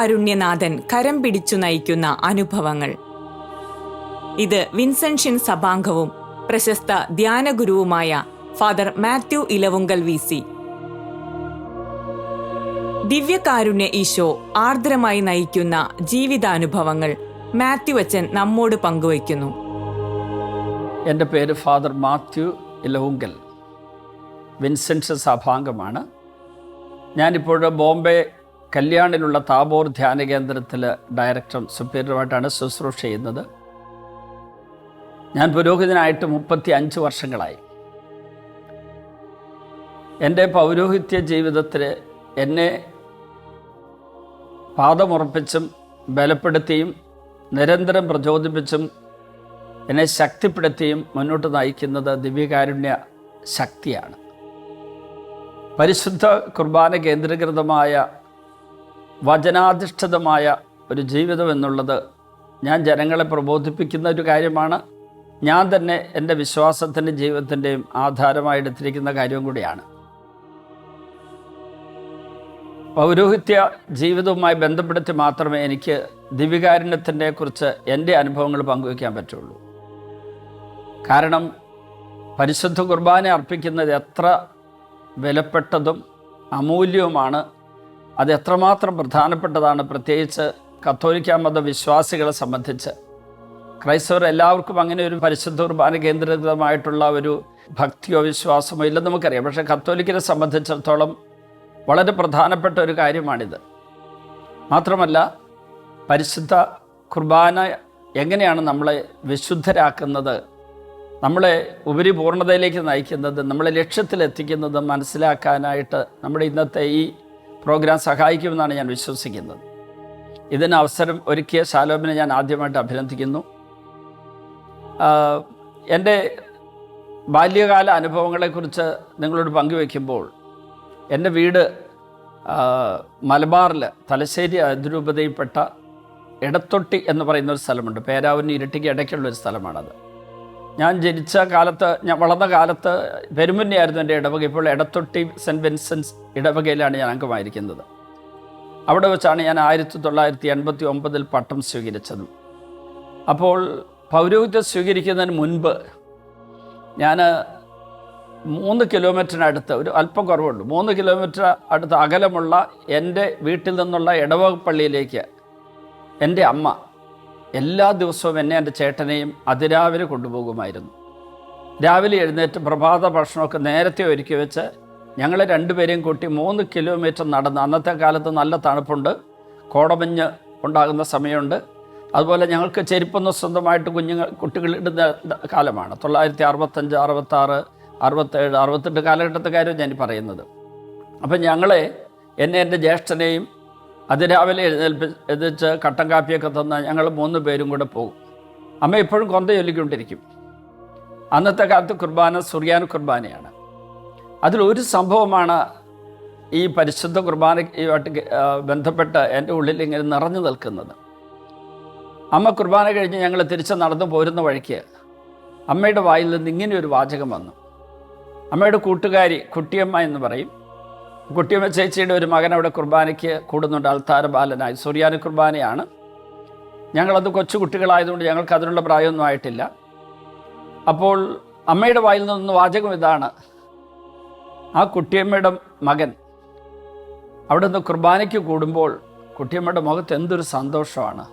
ദിവ്യകാരുണ്യനാഥൻ കരം പിടിച്ചു നയിക്കുന്ന അനുഭവങ്ങൾ. ഇത് വിൻസെൻഷ്യൻ സഭാംഗവും പ്രശസ്ത ധ്യാനഗുരുവുമായ father Mathew Elavunkal V C. ദിവ്യകാരുണ്യ ഈശോ ആർദ്രമായി നയിക്കുന്ന ജീവിതാനുഭവങ്ങൾ മാത്യു അച്ഛൻ നമ്മോട് പങ്കുവയ്ക്കുന്നു. എന്റെ പേര് ഫാദർ മാത്യു ഇലവുങ്കൽ. വിൻസെൻസ് സഭാംഗമാണ്. ഞാനിപ്പോൾ ബോംബെ കല്യാണിലുള്ള താബോർ ധ്യാന കേന്ദ്രത്തിൽ ഡയറക്ടറും സുപ്പീരിയറുമായിട്ടാണ് ശുശ്രൂഷ ചെയ്യുന്നത്. ഞാൻ പുരോഹിതനായിട്ട് മുപ്പത്തി അഞ്ച് വർഷങ്ങളായി. എന്റെ പൗരോഹിത്യ ജീവിതത്തിൽ എന്നെ പാദമുറപ്പിച്ചും ബലപ്പെടുത്തിയും നിരന്തരം പ്രചോദിപ്പിച്ചും എന്നെ ശക്തിപ്പെടുത്തിയും മുന്നോട്ട് നയിക്കുന്നത് ദിവ്യകാരുണ്യ ശക്തിയാണ്. പരിശുദ്ധ കുർബാന കേന്ദ്രീകൃതമായ വചനാധിഷ്ഠിതമായ ഒരു ജീവിതം എന്നുള്ളത് ഞാൻ ജനങ്ങളെ പ്രബോധിപ്പിക്കുന്ന ഒരു കാര്യമാണ്. ഞാൻ തന്നെ എന്റെ വിശ്വാസത്തിന്റെ ജീവിതത്തിന്റെയും ആധാരമായി എടുത്തിരിക്കുന്ന കാര്യം കൂടിയാണ്. പൗരോഹിത്യ ജീവിതവുമായി ബന്ധപ്പെടുത്തി മാത്രമേ എനിക്ക് ദിവ്യകാരുണ്യത്തിനെ കുറിച്ച് എന്റെ അനുഭവങ്ങൾ പങ്കുവയ്ക്കാൻ പറ്റുള്ളൂ. കാരണം പരിശുദ്ധ കുർബാന അർപ്പിക്കുന്നത് എത്ര വിലപ്പെട്ടതും അമൂല്യവുമാണ്. അത് എത്രമാത്രം പ്രധാനപ്പെട്ടതാണ് പ്രത്യേകിച്ച് കത്തോലിക്ക മതവിശ്വാസികളെ സംബന്ധിച്ച്. ക്രൈസ്തവർ എല്ലാവർക്കും അങ്ങനെ ഒരു പരിശുദ്ധ കുർബാന കേന്ദ്രീകൃതമായിട്ടുള്ള ഒരു ഭക്തിയോ വിശ്വാസമോ ഇല്ലെന്ന് നമുക്കറിയാം. പക്ഷേ കത്തോലിക്കരെ സംബന്ധിച്ചിടത്തോളം വളരെ പ്രധാനപ്പെട്ട ഒരു കാര്യമാണിത്. മാത്രമല്ല പരിശുദ്ധ കുർബാന എങ്ങനെയാണ് നമ്മളെ വിശുദ്ധരാക്കുന്നത് നമ്മളെ ഉപരി പൂർണതയിലേക്ക് നയിക്കുന്നത് നമ്മളെ ലക്ഷ്യത്തിലെത്തിക്കുന്നത് മനസ്സിലാക്കാനായിട്ട് നമ്മുടെ ഇന്നത്തെ ഈ പ്രോഗ്രാം സഹായിക്കുമെന്നാണ് ഞാൻ വിശ്വസിക്കുന്നത്. ഇതിന് അവസരം ഒരുക്കിയ ശാലോമിനെ ഞാൻ ആദ്യമായിട്ട് അഭിനന്ദിക്കുന്നു. എന്റെ ബാല്യകാല അനുഭവങ്ങളെക്കുറിച്ച് നിങ്ങളോട് പങ്കുവെക്കുമ്പോൾ എന്റെ വീട് മലബാറിൽ തലശ്ശേരി അതിരൂപതയിൽപ്പെട്ട ഇടത്തൊട്ടി എന്ന് പറയുന്ന ഒരു സ്ഥലമുണ്ട്. പേരാവൂരിന് ഇരട്ടിക്ക് ഇടയ്ക്കുള്ള ഒരു സ്ഥലമാണത്. ഞാൻ ജനിച്ച കാലത്ത് ഞാൻ വളർന്ന കാലത്ത് പെരുമുന്നയായിരുന്നു എന്റെ ഇടവക. ഇപ്പോൾ ഇടത്തൊട്ടി സെന്റ് വിൻസെൻസ് ഇടവകയിലാണ് ഞാൻ അംഗമായിരിക്കുന്നത്. അവിടെ വെച്ചാണ് ഞാൻ ആയിരത്തി തൊള്ളായിരത്തി എൺപത്തി ഒമ്പതിൽ പട്ടം സ്വീകരിച്ചതും. അപ്പോൾ പൗരോഹിത്യം സ്വീകരിക്കുന്നതിന് മുൻപ് ഞാൻ മൂന്ന് കിലോമീറ്ററിനടുത്ത് ഒരു അല്പം കുറവുണ്ട് മൂന്ന് കിലോമീറ്റർ അടുത്ത് അകലമുള്ള എന്റെ വീട്ടിൽ നിന്നുള്ള ഇടവക പള്ളിയിലേക്ക് എന്റെ അമ്മ എല്ലാ ദിവസവും എന്നെ എന്റെ ചേട്ടനെയും അതിരാവിലെ കൊണ്ടുപോകുമായിരുന്നു. രാവിലെ എഴുന്നേറ്റ് പ്രഭാത ഭക്ഷണമൊക്കെ നേരത്തെ ഒരുക്കി വെച്ച് ഞങ്ങളെ രണ്ടുപേരെയും കൂട്ടി മൂന്ന് കിലോമീറ്റർ നടന്ന് അന്നത്തെ കാലത്ത് നല്ല തണുപ്പുണ്ട് കോടമഞ്ഞ് ഉണ്ടാകുന്ന സമയമുണ്ട്. അതുപോലെ ഞങ്ങൾക്ക് ചെരുപ്പൊന്നും സ്വന്തമായിട്ട് കുഞ്ഞുങ്ങൾ കുട്ടികളിടുന്ന കാലമാണ് തൊള്ളായിരത്തി അറുപത്തഞ്ച് അറുപത്താറ് അറുപത്തേഴ് അറുപത്തെട്ട് കാലഘട്ടത്തെ കാര്യം ഞാൻ പറയുന്നത്. അപ്പം ഞങ്ങളെ എന്നെ എന്റെ ജ്യേഷ്ഠനെയും അതിരാവിലെ എഴുന്നേൽപ്പി എഴുതിച്ച് കട്ടൻ കാപ്പിയൊക്കെ തന്ന് ഞങ്ങൾ മൂന്ന് പേരും കൂടെ പോകും. അമ്മ ഇപ്പോഴും കൊന്ത ചൊല്ലിക്കൊണ്ടിരിക്കും. അന്നത്തെ കാലത്ത് കുർബാന സുറിയാൻ കുർബാനയാണ്. അതിലൊരു സംഭവമാണ് ഈ പരിശുദ്ധ കുർബാനയുമായിട്ട് ബന്ധപ്പെട്ട് എന്റെ ഉള്ളിൽ ഇങ്ങനെ നിറഞ്ഞു നിൽക്കുന്നത്. അമ്മ കുർബാന കഴിഞ്ഞ് ഞങ്ങൾ തിരിച്ച് നടന്നു പോരുന്ന വഴിക്ക് അമ്മയുടെ വായിൽ നിന്ന് ഇങ്ങനെ ഒരു വാചകം വന്നു. അമ്മയുടെ കൂട്ടുകാരി കുട്ടിയമ്മ എന്ന് പറയും കുട്ടിയമ്മ ചേച്ചിയുടെ ഒരു മകൻ അവിടെ കുർബാനയ്ക്ക് കൂടുന്നുണ്ട്. അൽത്താര ബാലനായി. സുറിയാനി കുർബാനയാണ്. ഞങ്ങളത് കൊച്ചു കുട്ടികളായതുകൊണ്ട് ഞങ്ങൾക്ക് അതിനുള്ള പ്രായമൊന്നും ആയിട്ടില്ല. അപ്പോൾ അമ്മയുടെ വായിൽ നിന്ന് വാചകം ഇതാണ്. ആ കുട്ടിയമ്മയുടെ മകൻ അവിടെ നിന്ന് കുർബാനയ്ക്ക് കൂടുമ്പോൾ കുട്ടിയമ്മയുടെ മുഖത്ത് എന്തൊരു സന്തോഷമാണ്.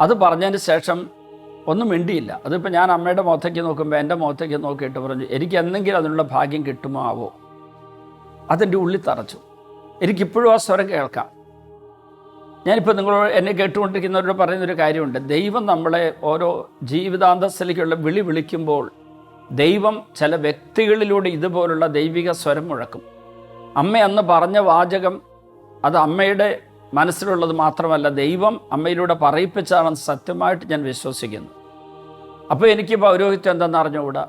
അത് പറഞ്ഞതിന് ശേഷം ഒന്നും മിണ്ടിയില്ല. അതിപ്പോൾ ഞാൻ അമ്മയുടെ മുഖത്തേക്ക് നോക്കുമ്പോൾ എന്റെ മുഖത്തേക്ക് നോക്കിയിട്ട് പറഞ്ഞു എനിക്ക് എന്തെങ്കിലും അതിനുള്ള ഭാഗ്യം കിട്ടുമോ ആവോ? അതെന്റെ ഉള്ളിൽ തറച്ചു. എനിക്കിപ്പോഴും ആ സ്വരം കേൾക്കാം. ഞാനിപ്പോൾ നിങ്ങളോട് എന്നെ കേട്ടുകൊണ്ടിരിക്കുന്നവരോട് പറയുന്നൊരു കാര്യമുണ്ട്. ദൈവം നമ്മളെ ഓരോ ജീവിതാന്തസ്സിലേക്കുള്ള വിളി വിളിക്കുമ്പോൾ ദൈവം ചില വ്യക്തികളിലൂടെ ഇതുപോലുള്ള ദൈവിക സ്വരം മുഴക്കും. അമ്മ അന്ന് പറഞ്ഞ വാചകം അത് അമ്മയുടെ മനസ്സിലുള്ളത് മാത്രമല്ല ദൈവം അമ്മയിലൂടെ പറയിപ്പിച്ചാണെന്ന് സത്യമായിട്ട് ഞാൻ വിശ്വസിക്കുന്നു. അപ്പോൾ എനിക്ക് പൗരോഹിത്യം എന്തെന്ന് അറിഞ്ഞുകൂടാ?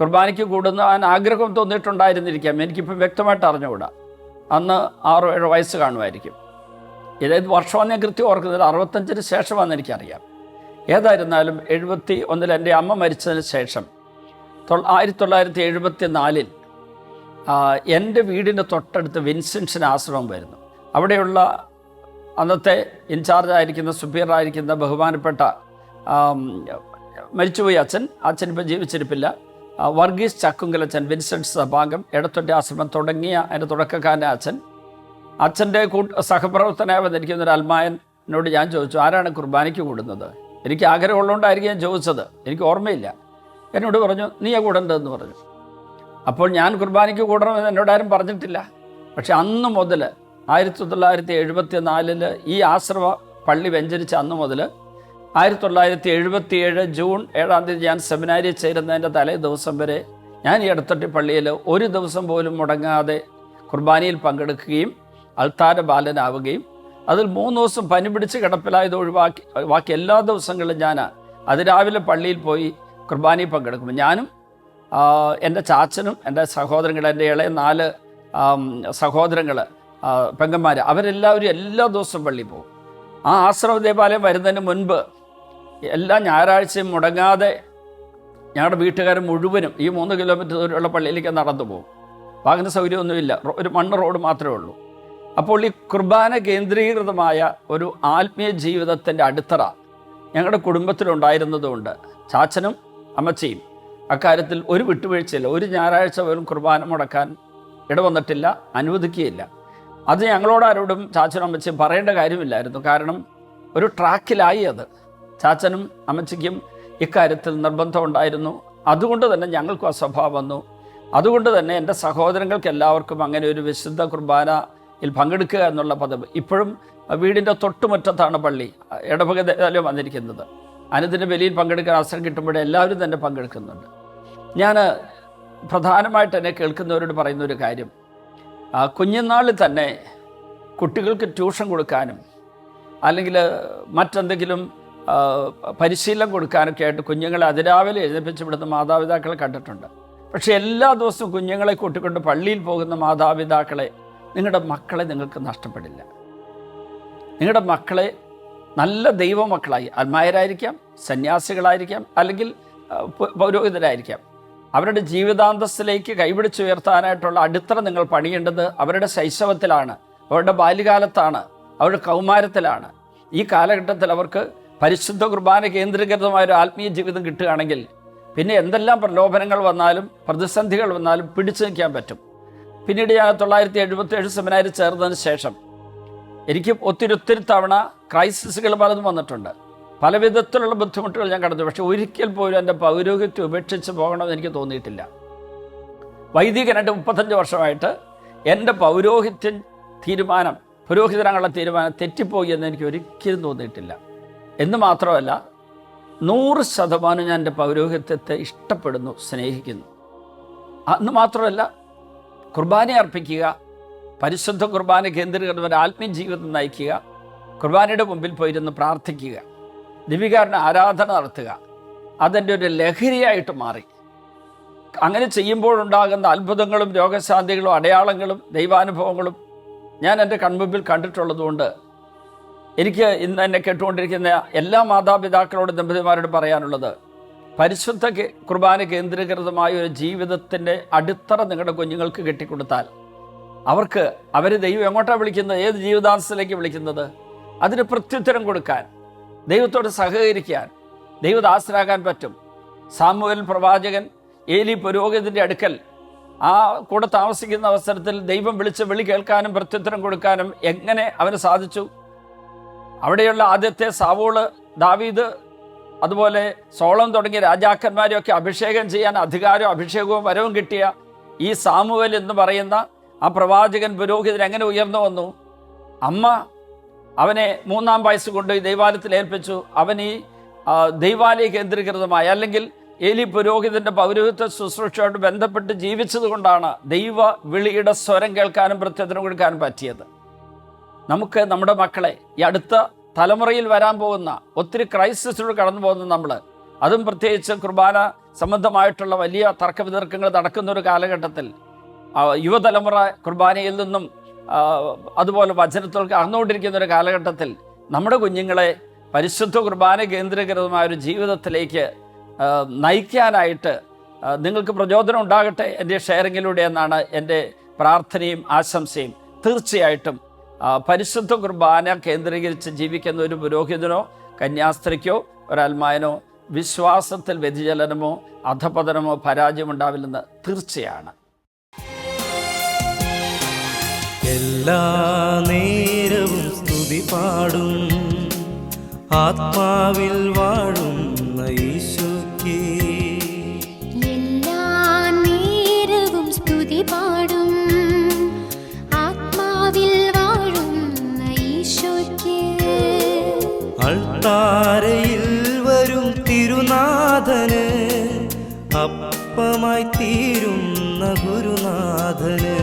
കുർബാനയ്ക്ക് കൂടുന്ന ആഗ്രഹം തോന്നിയിട്ടുണ്ടായിരുന്നിരിക്കാം. എനിക്കിപ്പോൾ വ്യക്തമായിട്ട് അറിഞ്ഞുകൂടാ. അന്ന് ആറോ ഏഴോ വയസ്സ് കാണുമായിരിക്കും. ഏതായത് വർഷമാണ് ഞാൻ കൃത്യം ഓർക്കുന്നത് അറുപത്തഞ്ചിന് ശേഷമാണെന്ന് എനിക്കറിയാം. ഏതായിരുന്നാലും എഴുപത്തി ഒന്നിൽ എന്റെ അമ്മ മരിച്ചതിന് ശേഷം ആയിരത്തി തൊള്ളായിരത്തി എഴുപത്തി നാലിൽ എന്റെ വീടിന്റെ തൊട്ടടുത്ത് വിൻസെൻഷൻ ആശ്രമം വരുന്നു. അവിടെയുള്ള അന്നത്തെ ഇൻചാർജ് ആയിരിക്കുന്ന സുപ്പീരിയർ ആയിരിക്കുന്ന ബഹുമാനപ്പെട്ട മരിച്ചുപോയി അച്ഛൻ. ഇപ്പം ജീവിച്ചിരിപ്പില്ല. വർഗീസ് ചക്കുങ്കലച്ചൻ വിൻസെന്റ് സഭാംഗം എടത്തൊന്റെ ആശ്രമം തുടങ്ങിയ അതിന്റെ തുടക്കക്കാരന്റെ അച്ഛൻ. അച്ഛന്റെ കൂട്ട് സഹപ്രവർത്തനായി വന്നിരിക്കുന്ന ഒരു അൽമായനോട് ഞാൻ ചോദിച്ചു ആരാണ് കുർബാനയ്ക്ക് കൂടുന്നത്? എനിക്ക് ആഗ്രഹമുള്ളതുകൊണ്ടായിരിക്കും ഞാൻ ചോദിച്ചത്. എനിക്ക് ഓർമ്മയില്ല. എന്നോട് പറഞ്ഞു നീയാ കൂടേണ്ടതെന്ന് പറഞ്ഞു. അപ്പോൾ ഞാൻ കുർബാനയ്ക്ക് കൂടണമെന്ന് എന്നോട് ആരും പറഞ്ഞിട്ടില്ല. പക്ഷെ അന്ന് മുതൽ ആയിരത്തി തൊള്ളായിരത്തി എഴുപത്തി നാലിൽ ഈ ആശ്രമ പള്ളി വെഞ്ചരിച്ച അന്ന് മുതൽ ആയിരത്തി തൊള്ളായിരത്തി എഴുപത്തി ഏഴ് ജൂൺ ഏഴാം തീയതി ഞാൻ സെമിനാരിയിൽ ചേരുന്നതിന്റെ തലേ ദിവസം വരെ ഞാൻ ഈ ഇടത്തൊട്ടി പള്ളിയിൽ ഒരു ദിവസം പോലും മുടങ്ങാതെ കുർബാനയിൽ പങ്കെടുക്കുകയും അൾത്താര ബാലനാവുകയും അതിൽ മൂന്ന് ദിവസം പനി പിടിച്ച് കിടപ്പിലായത് ഒഴിവാക്കി ബാക്കി എല്ലാ ദിവസങ്ങളിലും ഞാൻ അതിരാവിലെ പള്ളിയിൽ പോയി കുർബാനയിൽ പങ്കെടുക്കും. ഞാനും എന്റെ ചാച്ചനും എന്റെ സഹോദരങ്ങൾ എന്റെ ഇളയ നാല് സഹോദരങ്ങൾ പെങ്ങന്മാർ അവരെല്ലാവരും എല്ലാ ദിവസവും പള്ളിയിൽ പോകും. ആ ആശ്രമ ദേവാലയം വരുന്നതിന് മുൻപ് എല്ലാ ഞായറാഴ്ചയും മുടങ്ങാതെ ഞങ്ങളുടെ വീട്ടുകാർ മുഴുവനും ഈ മൂന്ന് കിലോമീറ്റർ ദൂരമുള്ള പള്ളിയിലേക്ക് നടന്നു പോകും. വാഹന സൗകര്യമൊന്നുമില്ല. ഒരു മണ്ണ് റോഡ് മാത്രമേ ഉള്ളൂ. അപ്പോൾ ഈ കുർബാന കേന്ദ്രീകൃതമായ ഒരു ആത്മീയ ജീവിതത്തിന്റെ അടിത്തറ ഞങ്ങളുടെ കുടുംബത്തിലുണ്ടായിരുന്നതുകൊണ്ട് ചാച്ചനും അമ്മച്ചിയും അക്കാര്യത്തിൽ ഒരു വിട്ടുവീഴ്ചയില്ല. ഒരു ഞായറാഴ്ച പോലും കുർബാന മുടക്കാൻ ഇടവന്നിട്ടില്ല അനുവദിക്കുകയില്ല. അത് ഞങ്ങളോട് ആരോടും ചാച്ചനും അമ്മച്ചിയും പറയേണ്ട കാര്യമില്ലായിരുന്നു. കാരണം ഒരു ട്രാക്കിലായി അത്. ചാച്ചനും അമ്മച്ചിക്കും ഇക്കാര്യത്തിൽ നിർബന്ധം ഉണ്ടായിരുന്നു അതുകൊണ്ട് തന്നെ ഞങ്ങൾക്കും ആ സ്വഭാവം വന്നു. അതുകൊണ്ട് തന്നെ എന്റെ സഹോദരങ്ങൾക്ക് എല്ലാവർക്കും അങ്ങനെ ഒരു വിശുദ്ധ കുർബാനയിൽ പങ്കെടുക്കുക എന്നുള്ള പദവ് ഇപ്പോഴും വീടിന്റെ തൊട്ടുമുറ്റത്താണ് പള്ളി. ഇടവക ദേവാലയം വന്നിരിക്കുന്നത്. അനുദിന ബലിയിൽ പങ്കെടുക്കാൻ അവസരം കിട്ടുമ്പോഴേ എല്ലാവരും തന്നെ പങ്കെടുക്കുന്നുണ്ട്. ഞാൻ പ്രധാനമായിട്ട് എന്നെ കേൾക്കുന്നവരോട് പറയുന്ന ഒരു കാര്യം. കുഞ്ഞുനാളിൽ തന്നെ കുട്ടികൾക്ക് ട്യൂഷൻ കൊടുക്കാനും അല്ലെങ്കിൽ മറ്റെന്തെങ്കിലും പരിശീലനം കൊടുക്കാനൊക്കെ ആയിട്ട് കുഞ്ഞുങ്ങളെ അതിരാവിലെ എഴുന്നേപ്പിച്ച് വിടുന്ന മാതാപിതാക്കളെ കണ്ടിട്ടുണ്ട്. പക്ഷേ എല്ലാ ദിവസവും കുഞ്ഞുങ്ങളെ കൂട്ടിക്കൊണ്ട് പള്ളിയിൽ പോകുന്ന മാതാപിതാക്കളെ നിങ്ങളുടെ മക്കളെ നിങ്ങൾക്ക് നഷ്ടപ്പെടില്ല. നിങ്ങളുടെ മക്കളെ നല്ല ദൈവമക്കളായി അന്മാരായിരിക്കാം സന്യാസികളായിരിക്കാം അല്ലെങ്കിൽ പൗരോഹിതരായിരിക്കാം. അവരുടെ ജീവിതാന്തസ്സിലേക്ക് കൈപിടിച്ചുയർത്താനായിട്ടുള്ള അടിത്തറ നിങ്ങൾ പണിയേണ്ടത് അവരുടെ ശൈശവത്തിലാണ് അവരുടെ ബാല്യകാലത്താണ് അവരുടെ കൗമാരത്തിലാണ്. ഈ കാലഘട്ടത്തിൽ അവർക്ക് പരിശുദ്ധ കുർബാന കേന്ദ്രീകൃതമായ ഒരു ആത്മീയ ജീവിതം കിട്ടുകയാണെങ്കിൽ പിന്നെ എന്തെല്ലാം പ്രലോഭനങ്ങൾ വന്നാലും പ്രതിസന്ധികൾ വന്നാലും പിടിച്ചു നിൽക്കാൻ പറ്റും. പിന്നീട് ഞാൻ തൊള്ളായിരത്തി എഴുപത്തി ഏഴ് സെമിനാരിൽ ചേർന്നതിന് ശേഷം എനിക്ക് ഒത്തിരി ഒത്തിരി തവണ ക്രൈസിസുകൾ പലതും വന്നിട്ടുണ്ട്. പല വിധത്തിലുള്ള ബുദ്ധിമുട്ടുകൾ ഞാൻ കടന്നു. പക്ഷെ ഒരിക്കൽ പോലും എന്റെ പൗരോഹിത്യം ഉപേക്ഷിച്ച് പോകണമെന്ന് എനിക്ക് തോന്നിയിട്ടില്ല. വൈദികനായിട്ട് മുപ്പത്തഞ്ച് വർഷമായിട്ട് എന്റെ പൗരോഹിത്യം തീരുമാനം പുരോഹിതനാനുള്ള തീരുമാനം തെറ്റിപ്പോയി എന്ന് എനിക്ക് ഒരിക്കലും തോന്നിയിട്ടില്ല. എന്ന് മാത്രമല്ല നൂറ് ശതമാനം ഞാൻ എന്റെ പൗരോഹിത്യത്തെ ഇഷ്ടപ്പെടുന്നു സ്നേഹിക്കുന്നു. അന്ന് മാത്രമല്ല കുർബാന അർപ്പിക്കുക പരിശുദ്ധ കുർബാന കേന്ദ്രീകൃതമായ ആത്മീയ ജീവിതം നയിക്കുക കുർബാനയുടെ മുമ്പിൽ പോയിരുന്ന് പ്രാർത്ഥിക്കുക ദിവികാരന് ആരാധന നടത്തുക അതെന്റെ ഒരു ലഹരിയായിട്ട് മാറി. അങ്ങനെ ചെയ്യുമ്പോഴുണ്ടാകുന്ന അത്ഭുതങ്ങളും രോഗശാന്തികളും അടയാളങ്ങളും ദൈവാനുഭവങ്ങളും ഞാൻ എന്റെ കൺമുമ്പിൽ കണ്ടിട്ടുള്ളതുകൊണ്ട് എനിക്ക് ഇന്ന് എന്നെ കേട്ടുകൊണ്ടിരിക്കുന്ന എല്ലാ മാതാപിതാക്കളോടും ദമ്പതിമാരോട് പറയാനുള്ളത് പരിശുദ്ധ കുർബാന കേന്ദ്രീകൃതമായ ഒരു ജീവിതത്തിന്റെ അടിത്തറ നിങ്ങളുടെ കുഞ്ഞുങ്ങൾക്ക് കെട്ടിക്കൊടുത്താൽ അവർക്ക് അവർ ദൈവം എങ്ങോട്ടാണ് വിളിക്കുന്നത്? ഏത് ജീവിതാംശത്തിലേക്ക് വിളിക്കുന്നത്? അതിന് പ്രത്യുത്തരം കൊടുക്കാൻ ദൈവത്തോട് സഹകരിക്കാൻ ദൈവദാസരാകാൻ പറ്റും. സാമുവൽ പ്രവാചകൻ ഏലി പുരോഹിതന്റെ അടുക്കൽ ആ കൂടെ താമസിക്കുന്ന അവസരത്തിൽ ദൈവം വിളിച്ച് വിളി കേൾക്കാനും പ്രത്യുത്തരം കൊടുക്കാനും എങ്ങനെ അവന് സാധിച്ചു? അവിടെയുള്ള ആദ്യത്തെ സാവോൾ ദാവീദ് അതുപോലെ സോളം തുടങ്ങിയ രാജാക്കന്മാരെയൊക്കെ അഭിഷേകം ചെയ്യാൻ അധികാരവും അഭിഷേകവും വരവും കിട്ടിയ ഈ സാമുവൽ എന്ന് പറയുന്ന ആ പ്രവാചകൻ പുരോഹിതൻ എങ്ങനെ ഉയർന്നു വന്നു? അമ്മ അവനെ മൂന്നാം വയസ്സ് കൊണ്ട് ഈ ദൈവാലയത്തിൽ ഏൽപ്പിച്ചു. അവൻ ഈ ദൈവാലയ കേന്ദ്രീകൃതമായ അല്ലെങ്കിൽ എലി പുരോഹിതന്റെ പൗരോഹിത്വ ശുശ്രൂഷയോട് ബന്ധപ്പെട്ട് ജീവിച്ചത് കൊണ്ടാണ് ദൈവ വിളിയുടെ സ്വരം കേൾക്കാനും പ്രത്യേകം കൊടുക്കാനും പറ്റിയത്. നമുക്ക് നമ്മുടെ മക്കളെ ഈ അടുത്ത തലമുറയിൽ വരാൻ പോകുന്ന ഒത്തിരി ക്രൈസിസിലൂടെ കടന്നു പോകുന്ന നമ്മൾ അതും പ്രത്യേകിച്ച് കുർബാന സംബന്ധമായിട്ടുള്ള വലിയ തർക്ക വിതർക്കങ്ങൾ നടക്കുന്ന ഒരു കാലഘട്ടത്തിൽ യുവതലമുറ കുർബാനയിൽ നിന്നും അതുപോലെ വചനത്തിലേക്ക് അകന്നുകൊണ്ടിരിക്കുന്ന ഒരു കാലഘട്ടത്തിൽ നമ്മുടെ കുഞ്ഞുങ്ങളെ പരിശുദ്ധ കുർബാന കേന്ദ്രീകൃതമായ ഒരു ജീവിതത്തിലേക്ക് നയിക്കാനായിട്ട് നിങ്ങൾക്ക് പ്രചോദനം ഉണ്ടാകട്ടെ എന്റെ ഷെയറിങ്ങിലൂടെ എന്നാണ് എന്റെ പ്രാർത്ഥനയും ആശംസയും. തീർച്ചയായിട്ടും പരിശുദ്ധ കുർബാന കേന്ദ്രീകരിച്ച് ജീവിക്കുന്ന ഒരു പുരോഹിതനോ കന്യാസ്ത്രീക്കോ ഒരൽമായനോ വിശ്വാസത്തിൽ വ്യതിചലനമോ അധപതനമോ പരാജയമുണ്ടാവില്ലെന്ന് തീർച്ചയാണ്. എല്ലാ നേരവും സ്തുതി പാടും. ആത്മാവിൽ വാഴുന്ന ഈശോയ്ക്ക്. എല്ലാ നേരവും സ്തുതി പാടും അൾത്താരയിൽ വരും തിരുനാഥന് അപ്പമായി തീരുന്ന ഗുരുനാഥന്.